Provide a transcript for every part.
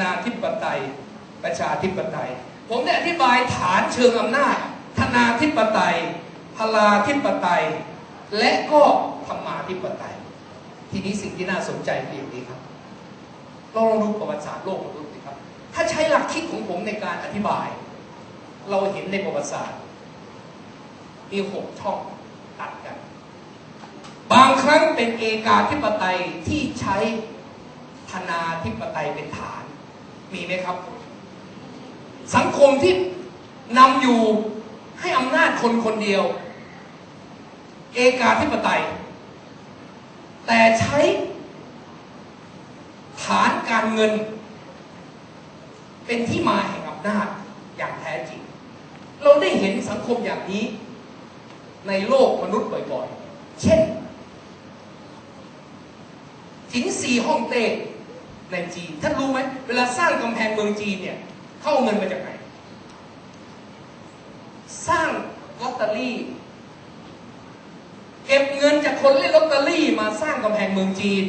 นาธิปไตย ประชาธิปไตย ผมได้อธิบายฐานเชิงอำนาจธนาธิปไตยพลาธิปไตย และก็ธรรมาธิปไตย ทีนี้สิ่งที่น่าสนใจคืออย่างนี้ครับเราลองดูประวัติศาสตร์โลกของเราสิครับ ถ้าใช้หลักคิดของผมในการอธิบาย เราเห็นในประวัติศาสตร์มีหกช่องตัดกัน บางครั้งเป็นเอกาธิปไตยที่ใช้ธนาธิปไตยเป็นฐาน มีไหมครับ สังคมที่นำอยู่ให้อำนาจคนคนเดียว เอกาธิปไตย แต่ใช้ฐานการเงิน เป็นที่มาแห่งอำนาจอย่างแท้จริง เราได้เห็นสังคมอย่างนี้ ในโลกมนุษย์บ่อยๆ เช่นจินซีฮ่องเต้ ในจีน ท่านรู้ไหมเวลาสร้างกำแพงเมืองจีนเนี่ยเข้าเอาเงินมาจากไหน สร้างลอตเตอรี่ เก็บเงินจากคนเล่นลอตเตอรี่มาสร้างกำแพงเมืองจีน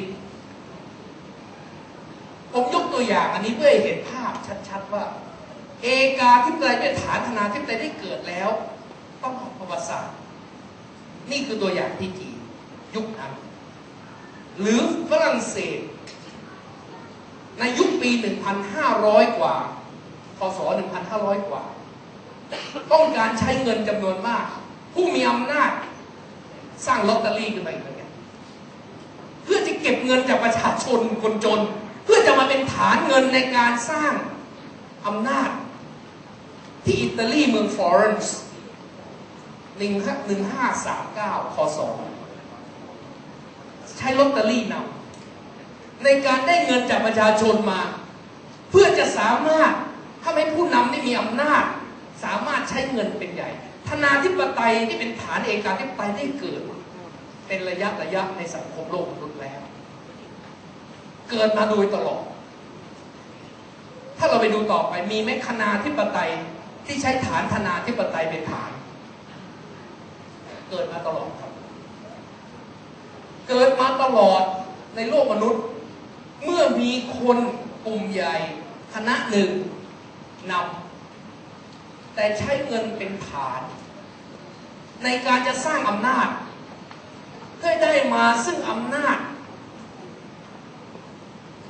ผมยกตัวอย่างอันนี้เพื่อให้เห็นภาพชัดๆว่า เอกาธิปไตยเป็นฐานธนาธิปไตยได้เกิดแล้ว ต้องของประวัติศาสตร์ นี่คือตัวอย่างที่จีนยุคนั้นหรือฝรั่งเศส ในยุคปี 1,500 กว่าพศ1,500 กว่า ต้องการใช้เงินจำนวนมาก ผู้มีอำนาจสร้างลอตเตอรี่ขึ้นมาอีกเหมือนกันเพื่อจะเก็บเงินจากประชาชนคนจน เพื่อจะมาเป็นฐานเงินในการสร้างอำนาจ ที่อิตาลีเมืองฟลอเรนซ์หนึ่งห้าสามเก้าคศใช้ลอตเตอรี่นำ ในการได้เงินจากประชาชนมา เพื่อจะสามารถทำให้ผู้นำได้มีอำนาจ สามารถใช้เงินเป็นใหญ่ธนาธิปไตยที่เป็นฐานเอกาธิปไตยได้เกิด เป็นระยะระยะในสังคมโลกมนุษย์แล้ว เกิดมาโดยตลอด ถ้าเราไปดูต่อไปมีไหมคณาธิปไตยที่ใช้ฐานธนาธิปไตยเป็นฐาน เกิดมาตลอดครับ เกิดมาตลอดในโลกมนุษย์ เมื่อมีคนกลุ่มใหญ่คณะหนึ่งนำแต่ใช้เงินเป็นฐาน ในการจะสร้างอำนาจเพื่อได้มาซึ่งอำนาจ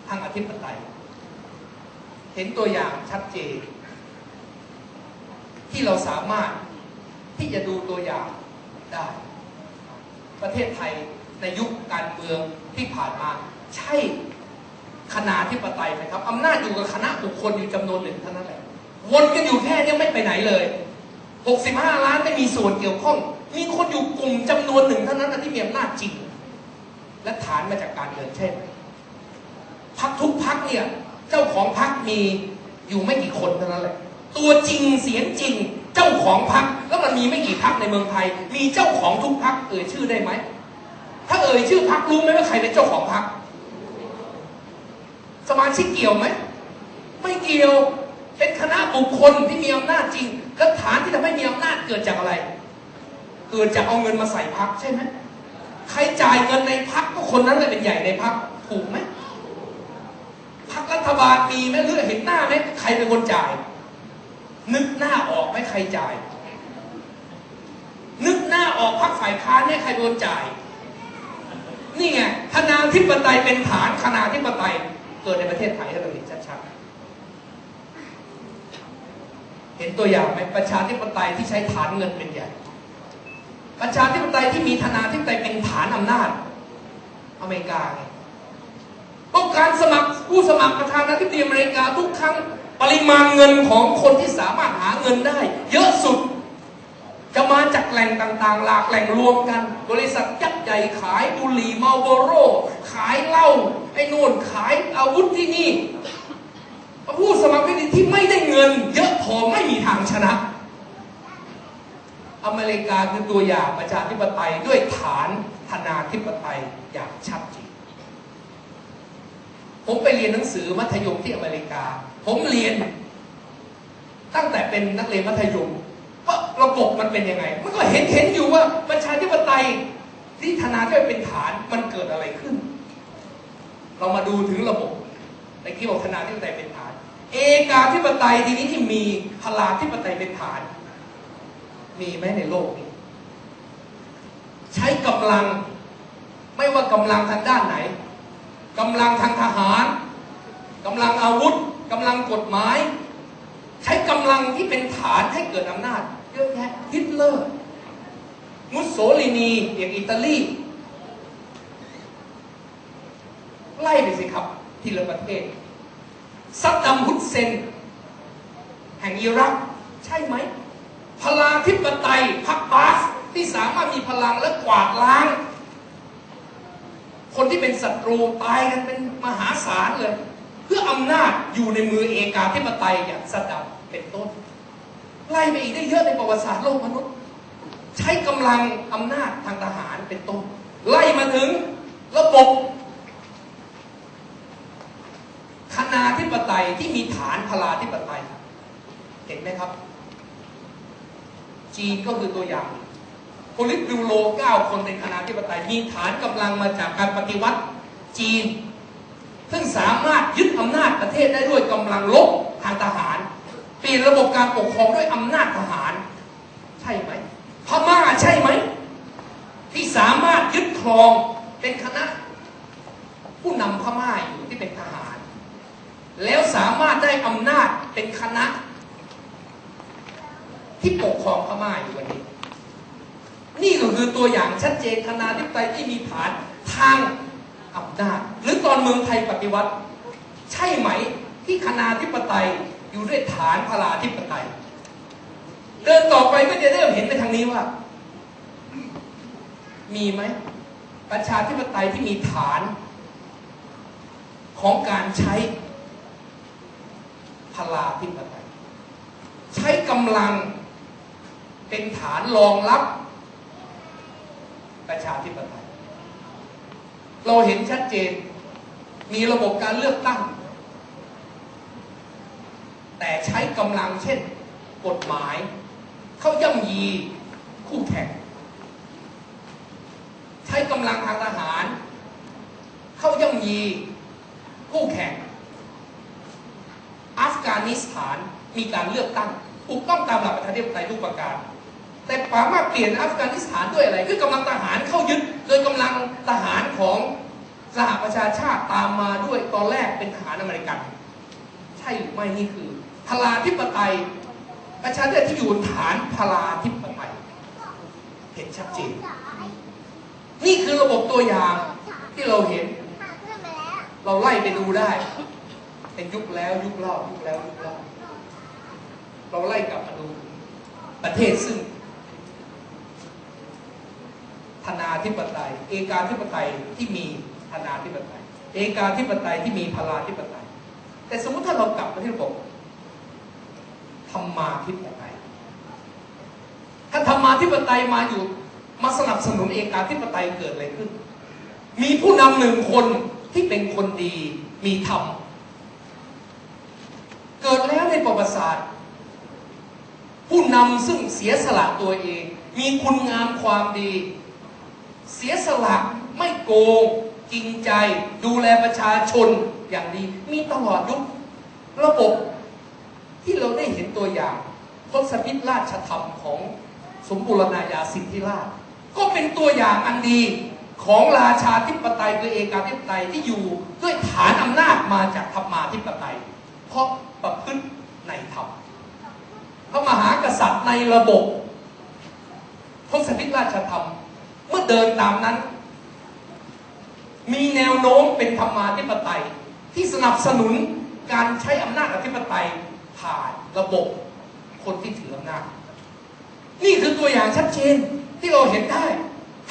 ทางอธิปไตย เห็นตัวอย่างชัดเจน ที่เราสามารถที่จะดูตัวอย่างได้ ประเทศไทยในยุคการเมืองที่ผ่านมาใช่ คณะธิปไตยไหมครับอำนาจอยู่กับคณะบุคคลอยู่จำนวนหนึ่งเท่านั้นแหละวนกันอยู่แค่นี้ไม่ไปไหนเลย 65 ล้านไม่มีส่วนเกี่ยวข้อง มีคนอยู่กลุ่มจำนวนหนึ่งเท่านั้นนที่มีอำนาจจริง และฐานมาจากการเงินใช่ไหมพักทุกพักเนี่ย เจ้าของพักมีอยู่ไม่กี่คนเท่านั้นแหละ ตัวจริงเสียงจริง เจ้าของพักแล้วมันมีไม่กี่พักในเมืองไทย มีเจ้าของทุกพักเอ่ยชื่อได้ไหมถ้าเอ่ยชื่อพักรู้ไหมว่าใครเป็นเจ้าของพัก สมาชิกเกี่ยวไหม ไม่เกี่ยว เป็นคณะบุคคลที่มีอำนาจจริงแล้วฐานที่ทำให้มีอำนาจเกิดจากอะไร เกิดจากเอาเงินมาใส่พักใช่ไหมใครจ่ายเงินในพักก็คนนั้นเลยเป็นใหญ่ในพักถูกไหมพักรัฐบาลมีไหมหรือเห็นหน้าไหมใครเป็นคนจ่าย นึกหน้าออกไหมใครจ่าย นึกหน้าออกพักฝ่ายค้านเนี่ยใครเป็นคนจ่าย นี่ไงคณาธิปไตยเป็นฐานคณาธิปไตย เกิดในประเทศไทยให้เราเห็นชัดๆ เห็นตัวอย่างไหมประชาธิปไตยที่ใช้ฐานเงินเป็นใหญ่ ประชาธิปไตยที่มีธนาธิปไตยเป็นฐานอำนาจ อเมริกาต้องการสมัครผู้สมัครประธานาธิบดีอเมริกาทุกครั้งปริมาณเงินของคนที่สามารถหาเงินได้ เยอะสุด จะมาจากแหล่งต่างๆ หลากแหล่งรวมกัน บริษัท ขายบุหรี่มาลโบโร ขายเหล้าไอ้นู่นขายอาวุธที่นี่ผู้สมัครที่ที่ไม่ได้เงิน เยอะพอไม่มีทางชนะ อเมริกาคือตัวอย่างประชาธิปไตยด้วยฐานธนาธิปไตยอย่างชัดเจนผมไปเรียนหนังสือมัธยมที่อเมริกา ผมเรียน ตั้งแต่เป็นนักเรียนมัธยมว่าระบบมันเป็นยังไง มันก็เห็นเห็นอยู่ว่าประชาธิปไตย ที่ธนาธิปไตยเป็นฐานมันเกิดอะไรขึ้น เรามาดูถึงระบบในที่บอกธนาธิปไตยเป็นฐาน เอกาธิปไตยทีนี้ที่มีพลาธิปไตยเป็นฐาน มีไหมในโลกนี้ ใช้กำลังไม่ว่ากำลังทางด้านไหนกำลังทางทหารกำลังอาวุธกำลังกฎหมาย ใช้กำลังที่เป็นฐานให้เกิดอำนาจเยอะแยะฮิตเลอร์ มุสโสลินีอย่างอิตาลีไล่ไปสิครับ ทีละประเทศ ซัดดัมฮุสเซน แห่งอิรัก ใช่ไหม พลาธิปไตยพรรคบาสที่สามารถมีพลังและกวาดล้าง คนที่เป็นศัตรูตายกันเป็นมหาศาลเลย เพื่ออำนาจอยู่ในมือเอกาธิปไตยอย่างซัดดัมเป็นต้น ไล่ไปอีกได้เยอะในประวัติศาสตร์โลกมนุษย์ ใช้กำลังอำนาจทางทหารเป็นต้นไล่มาถึงระบบคณาธิปไตยที่มีฐานพลาธิปไตย เห็นไหมครับ จีนก็คือตัวอย่างโพลิตบิวโร9คนเป็นคณาธิปไตยมีฐานกำลังมาจากการปฏิวัติจีน ซึ่งสามารถยึดอำนาจประเทศได้ด้วยกำลังลบทางทหาร เปลี่ยนระบบการปกครองด้วยอำนาจทหาร ใช่ไหม ม่าใช่ไหม ที่สามารถยึดครองเป็นคณะ ผู้นำพม่าอยู่ที่เป็นทหาร แล้วสามารถได้อำนาจเป็นคณะ ที่ปกครองพม่าอยู่วันนี้ นี่ก็คือตัวอย่างชัดเจนคณะธิปไตที่มีฐานทางอำนาจหรือตอนเมืองไทยปฏิวัติ ใช่ไหมที่คณะธิปไตยอยู่ด้วยฐานพลาธิปไตย เดินต่อไปก็จะเริ่มเห็นในทางนี้ว่า มีไหมประชาธิปไตยที่มีฐาน ของการใช้พลาธิปไตย ใช้กำลังเป็นฐานรองรับ ประชาธิปไตย เราเห็นชัดเจน มีระบบการเลือกตั้ง แต่ใช้กำลังเช่น กฎหมาย เข้าย่ำยีคู่แข่ง ใช้กำลังทางทหาร เข้าย่ำยีคู่แข่ง อัฟกานิสถานมีการเลือกตั้งถูกต้องตามหลักประชาธิปไตยทุกประการ แต่ปามาเปลี่ยนอัฟกานิสถานด้วยอะไร คือกำลังทหารเข้ายึด โดยกำลังทหารของสหประชาชาติตามมาด้วยตอนแรกเป็นทหารอเมริกัน ใช่หรือไม่นี่คือพลาธิปไตย ประชาธิปไตยที่อยู่บนฐานพลาธิปไตยเห็นชัดเจน นี่คือระบบตัวอย่างที่เราเห็น เราไล่ไปดูได้เป็นยุคแล้วยุคเล่ายุคแล้วยุคเล่าเราไล่กลับมาดูประเทศซึ่งธนาธิปไตย เอกาธิปไตยที่มีธนาธิปไตย เอกาธิปไตยที่มีพลาธิปไตย แต่สมมติถ้าเรากลับมาที่ระบบ รรมาธิปไตยถ้าธรรมาธิปไตยมาอยู่มาสนับสนุนเอกาธิปไตยเกิดอะไรขึ้น มีผู้นำหนึ่งคนที่เป็นคนดีมีธรรม เกิดแล้วในประวัติศาสตร์ ผู้นำซึ่งเสียสละตัวเอง มีคุณงามความดี เสียสละไม่โกงจริงใจ ดูแลประชาชนอย่างดี มีตลอดยุคระบบ ที่เราได้เห็นตัวอย่างทศพิธราชธรรมของสมบูรณาญาสิทธิราช ก็เป็นตัวอย่างอันดีของราชาธิปไตยคือเอกาธิปไตยที่อยู่ด้วยฐานอำนาจมาจากธรรมาธิปไตย เพราะประพฤติในธรรมพระมหากษัตริย์ในระบบทศพิธราชธรรม เมื่อเดินตามนั้น มีแนวโน้มเป็นธรรมาธิปไตย ที่สนับสนุนการใช้อำนาจอธิปไตย ผ่านระบบคนที่ถืออำนาจนี่คือตัวอย่างชัดเจนที่เราเห็นได้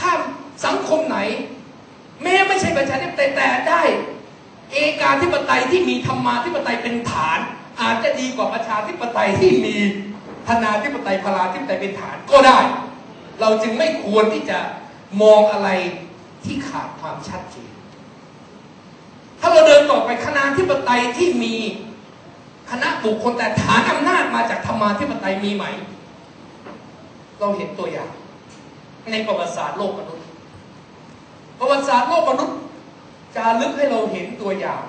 ถ้าสังคมไหน แม้ไม่ใช่ประชาธิปไตยแต่ได้ เอกาธิปไตยที่มีธรรมาธิปไตยเป็นฐาน อาจจะดีกว่าประชาธิปไตยที่มีธนาธิปไตยพลาธิปไตยเป็นฐานก็ได้ เราจึงไม่ควรที่จะมองอะไรที่ขาดความชัดเจน ถ้าเราเดินต่อไปคณะธิปไตยที่มี คณะบุคคลแต่ฐานอำนาจมาจากธรรมาธิปไตยมีไหม เราเห็นตัวอย่าง ในประวัติศาสตร์โลกมนุษย์ ประวัติศาสตร์โลกมนุษย์จะลึกให้เราเห็นตัวอย่าง